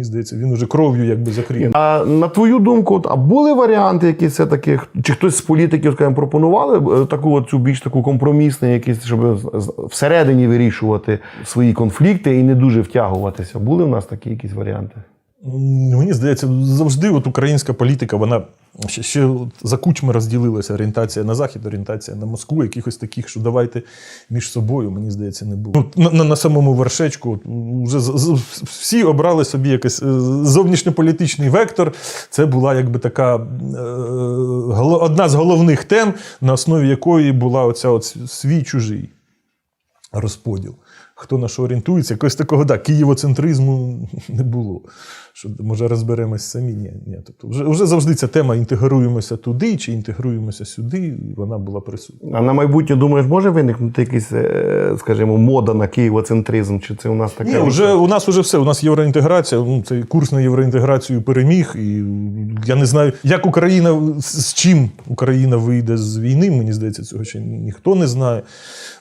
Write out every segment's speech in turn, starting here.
Мені здається, він уже кров'ю якби закріє. А на твою думку, от, а були варіанти, які все таки, чи хтось з політиків, скажімо, пропонували е, таку цю більш таку компромісну, якісь, щоб всередині вирішувати свої конфлікти і не дуже втягуватися? Були в нас такі якісь варіанти? Мені здається, завжди от українська політика, вона ще, ще за кучми розділилася орієнтація на захід, орієнтація на Москву, якихось таких, що давайте між собою, мені здається, не було. На, на, на самому вершечку вже з- з- всі обрали собі якийсь е, зовнішньополітичний вектор. Це була якби така е, одна з головних тем, на основі якої була оця от свій чужий розподіл. Хто на що орієнтується, якогось такого да, києвоцентризму не було. Що може розберемось самі? Ні, ні. Тобто вже, вже завжди ця тема інтегруємося туди чи інтегруємося сюди, і вона була присутня. А на майбутнє, думаєш, може виникнути якийсь, е, скажімо, мода на києвоцентризм? Чи це у нас таке? Ні, вже, у нас вже все. У нас євроінтеграція. Ну, цей курс на євроінтеграцію переміг. І я не знаю, як Україна з чим Україна вийде з війни. Мені здається, цього ще ніхто не знає.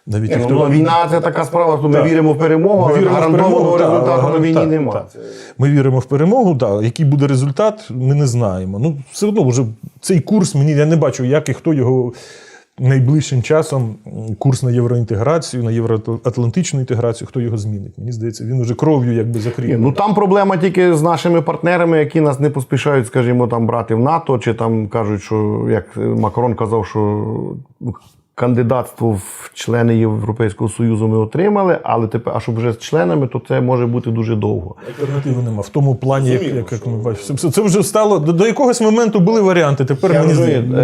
Навіть Ні, ті, ну, війна це така справа, що ми. Віримо в перемогу, але гарантованого так, результату на війні так, немає. так. Ми віримо в перемогу. Да. Який буде результат, ми не знаємо. Ну, все одно вже цей курс мені я не бачу, як і хто його. Найближчим часом курс на євроінтеграцію, на євроатлантичну інтеграцію, хто його змінить? Мені здається, він уже кров'ю якби закрив. ну там проблема тільки з нашими партнерами, які нас не поспішають, скажімо, там брати в НАТО, чи там кажуть, що як Макрон казав, що ну, кандидатство в члени Європейського Союзу ми отримали, але тепер, а щоб вже з членами, то це може бути дуже довго. Альтернативи нема. В тому плані, як, як, як ми бачимо. Це, вже стало до, до якогось моменту були варіанти. Тепер мені здається.